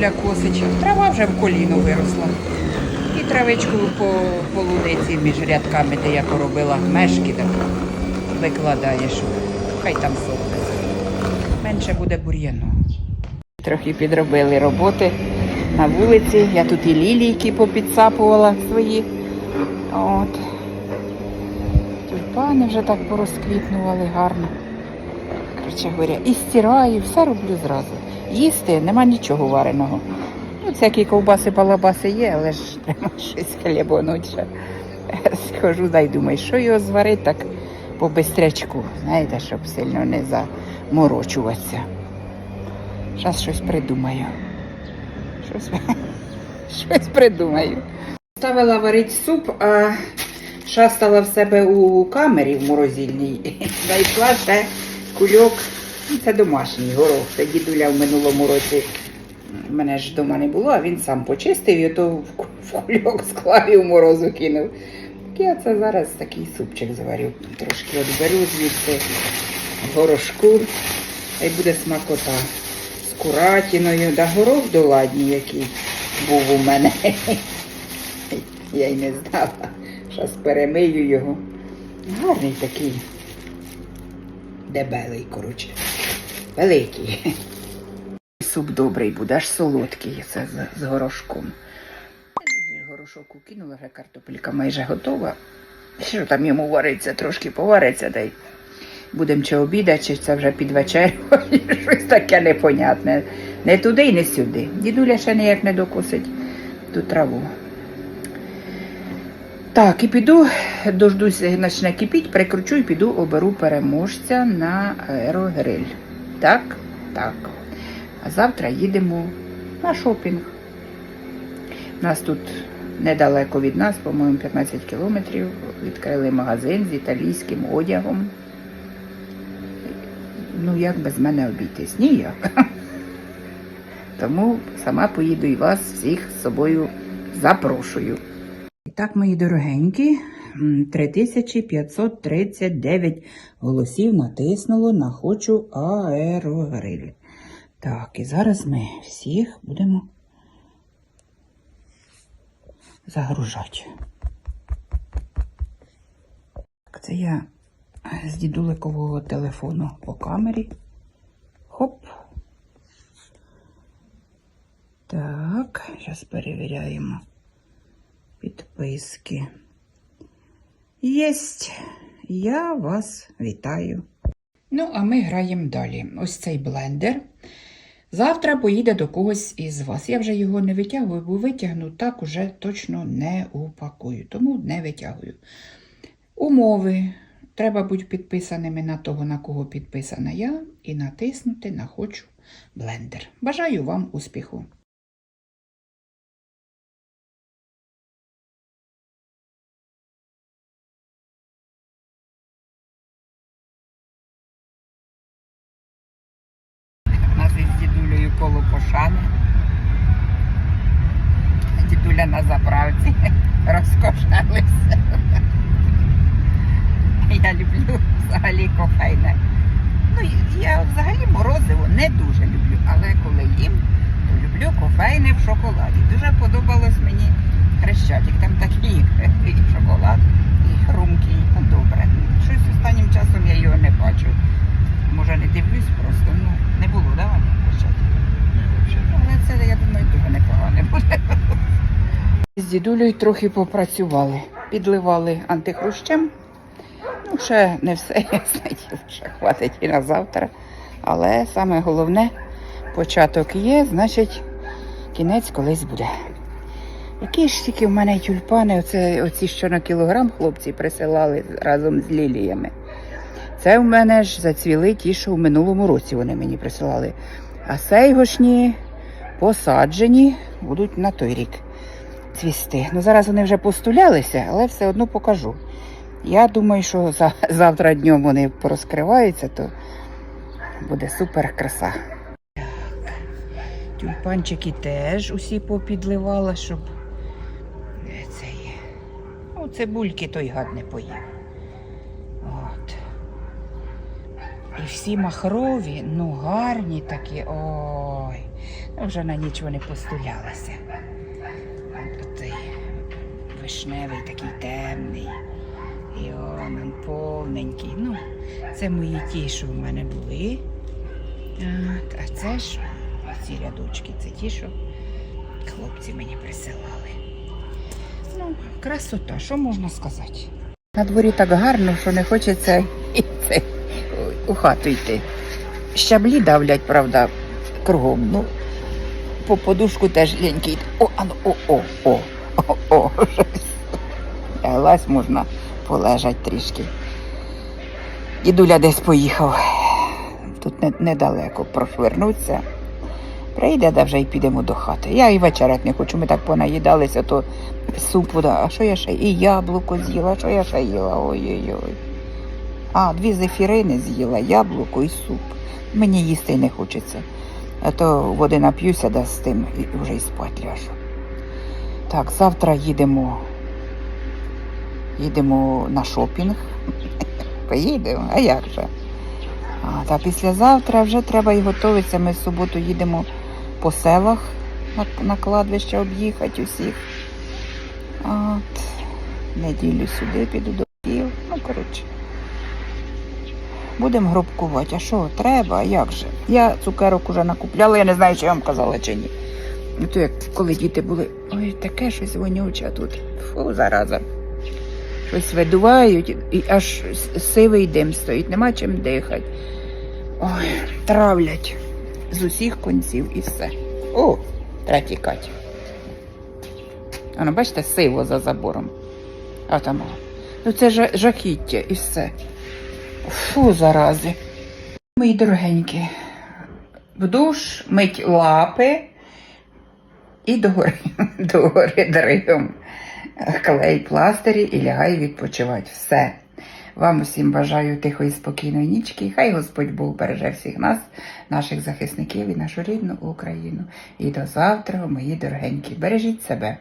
дідуля косить. Трава вже в коліно виросла. І травичку по полуниці між рядками, де я поробила мешки, так викладаєш. Хай там сохне. Менше буде бур'яну. Трохи підробили роботи на вулиці. Я тут і лілійки попідсапувала свої. От. Тюльпани вже так порозквітнували гарно. Короче говоря, і стираю, все роблю зразу. Їсти нема нічого вареного. Ну, всякі ковбаси, палабаси є, але ж треба щось хлібонуть ще. Схожу, дай думаю, що його зварити так по бистрячку, знаєте, щоб сильно не заморочуватися. Зараз щось придумаю. Щось, щось придумаю. Ставила варити суп, а шастала в себе у камері в морозильній. Знайшла ще кульок. Це домашній горох. Це дідуля в минулому році. Мене ж вдома не було, а він сам почистив і ото в кульок склав і в морозу кинув. Так я це зараз такий супчик заварю. Трошки відберу звідси горошку. Й буде смакота з куратіною. Да горох доладній, який був у мене. Я й не знала. Зараз перемию його. Гарний такий. Дебелий, коротше. Великий. Суп добрий буде, аж солодкий. Це з, з горошком. Горошок укинула, вже картопелька майже готова. Що там йому вариться, трошки повариться, дай. Будемо чи обідати, чи це вже під вечерю. Щось таке непонятне. Не туди і не сюди. Дідуля ще ніяк не докусить ту траву. Так, і піду, дождусь, почне кипіть, прикручу і піду оберу переможця на аерогриль. Так, так. А завтра їдемо на шопінг. Нас тут недалеко від нас, по-моєму, 15 кілометрів. Відкрили магазин з італійським одягом. Ну, як без мене обійтись? Ніяк. Тому сама поїду і вас всіх з собою запрошую. І так, мої дорогенькі, 3539 голосів натиснуло на хочу аерогриль. Так, і зараз ми всіх будемо загружати. Це я з дідуликового телефону по камері. Хоп. Так, зараз перевіряємо підписки. Єсть, я вас вітаю. Ну, а ми граємо далі. Ось цей блендер. Завтра поїде до когось із вас. Я вже його не витягую, бо витягну так уже точно не упакую, тому не витягую. Умови. Треба бути підписаними на того, на кого підписана я, і натиснути на хочу блендер. Бажаю вам успіху! У нас із дідулею коло пошани. Дідуля на заправці розкошелися. Я люблю взагалі кофейне. Ну, я взагалі морозиво не дуже люблю, але коли їм, то люблю кофейне в шоколаді. Дуже подобалось мені хрещатик. Там такий шоколад, і хрумкий. Ну, добре. Щось останнім часом я його не бачу. Може не дивлюсь просто, ну не було, да, Ваня, хрещатик? Але це, я думаю, дуже непогане буде. З дідулею трохи попрацювали. Підливали антихрущем. Ну, ще не все, я знаю, ще хватить і на завтра. Але саме головне, початок є, значить, кінець колись буде. Які ж тільки в мене тюльпани, оце, оці що на кілограм хлопці присилали разом з ліліями. Це в мене ж зацвіли ті, що в минулому році вони мені присилали. А сейгошні посаджені будуть на той рік цвісти. Ну, зараз вони вже постулялися, але все одно покажу. Я думаю, що за, завтра днем вони порозкриваються, то буде супер краса. Тюльпанчики теж усі попідливала, щоб е, це є. Ну, цибульки той гад не поїв. От. І всі махрові, ну гарні такі. Ой. Вже на ніч вони постоялися. Вишневий такий темний. І он, повненький. Ну, це мої ті, що в мене були. От, а це ж ці рядочки, це ті, що хлопці мені присилали. Ну, красота, що можна сказати? На дворі так гарно, що не хочеться це, у хату йти. Щаблі давлять, правда, кругом. Ну, по подушку теж лінький. О, ану, о, о, о, о, о, можна полежать трішки. Дідуля десь поїхав. Тут недалеко прошвернуться. Прийде, да вже й підемо до хати. Я і вечерять не хочу. Ми так понаїдалися, то суп вода. А що я ще? І яблуко з'їла, що я ще їла? Ой-ой-ой. А, дві зефірини з'їла, яблуко і суп. Мені їсти не хочеться. А то води нап'юся да з тим і вже й спать ляжу. Так, завтра їдемо. Їдемо на шопінг. Поїдемо, а як же? А, та післязавтра вже треба і готуватися. Ми в суботу їдемо по селах на, на кладбище об'їхати усіх. От, неділю сюди піду до Київ. Ну, коротше. Будемо гробкувати. А що, треба? А як же? Я цукерок уже накупляла, я не знаю, чи я вам казала чи ні. Ну, то як коли діти були, ой, таке щось вонюче а тут. Фу, зараза. Щось видувають і аж сивий дим стоїть, нема чим дихати. Ой, травлять з усіх конців і все. О, треба тікати. Воно, бачите, сиво за забором. А там. Ну це жа- жахіття і все. Фу, зарази. Мої дорогенькі. В душ мить лапи і догори, догори дригом. Клей пластирі і лягай відпочивати. Все. Вам усім бажаю тихої спокійної нічки. Хай Господь Бог береже всіх нас, наших захисників і нашу рідну Україну. І до завтра, мої дорогенькі. Бережіть себе.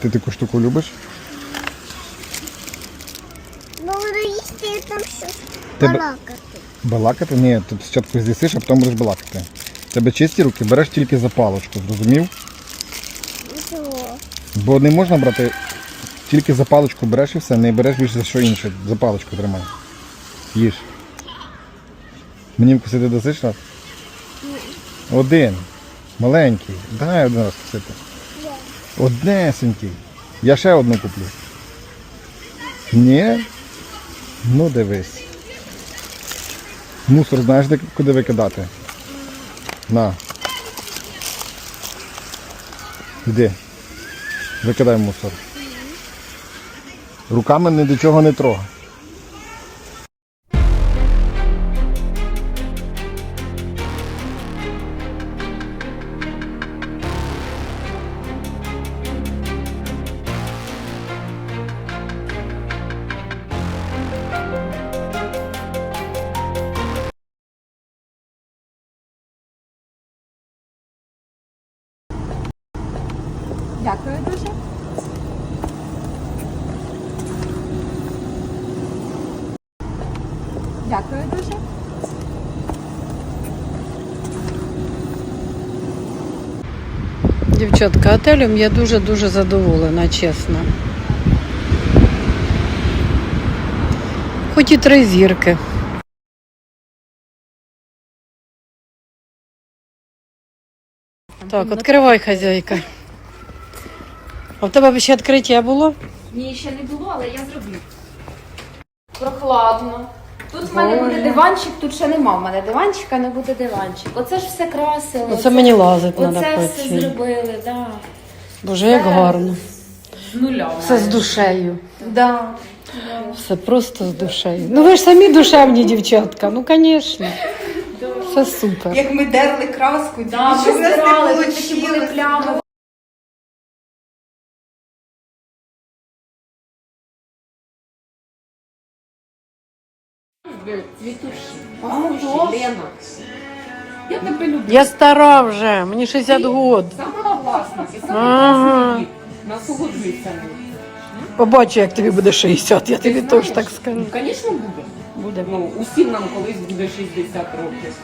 Ти таку штуку любиш? Ну, буду їсти і там щось Тебе- балакати. Балакати? Ні, ти спочатку з'їсиш, а потім будеш балакати. Тебе чисті руки, береш тільки за паличку, зрозумів? Чого? Бо не можна брати, тільки за паличку береш і все, не береш більше за що інше. За паличку тримай. Їж. Мені вкусити досиш раз? Один. Маленький. Дай один раз вкусити. Однесенький. Я ще одну куплю. Ні? Ну дивись. Мусор знаєш, де куди викидати? На. Іди. Викидай мусор. Руками ні до чого не трогай. Дякую дуже. Дякую дуже. Дівчатка, отелем я дуже-дуже задоволена, чесно. Хоч і три зірки. Так, відкривай, хазяйка. А в тебе ще відкриття було? Ні, ще не було, але я зроблю. Прохладно. Тут в мене буде диванчик, тут ще нема. В мене диванчика, не буде диванчик. Оце ж все красило. Оце мені лазить Оце все зробили, да. Боже, як гарно. З нуля. Все з душею. Да. Все просто з душею. Ну ви ж самі душевні дівчатка, ну звісно. Все супер. Як ми дерли краску, Да, ми стирали, тут такі були плями. Лена. Я тебе люблю. Я стара вже, мені 60 років. Сама власник, і сама Ага. Насолоджуйся ним. Побачу, як тобі буде 60, я тобі теж так скажу. Ну, звісно, буде. Буде. Ну, усім нам колись буде 60 років.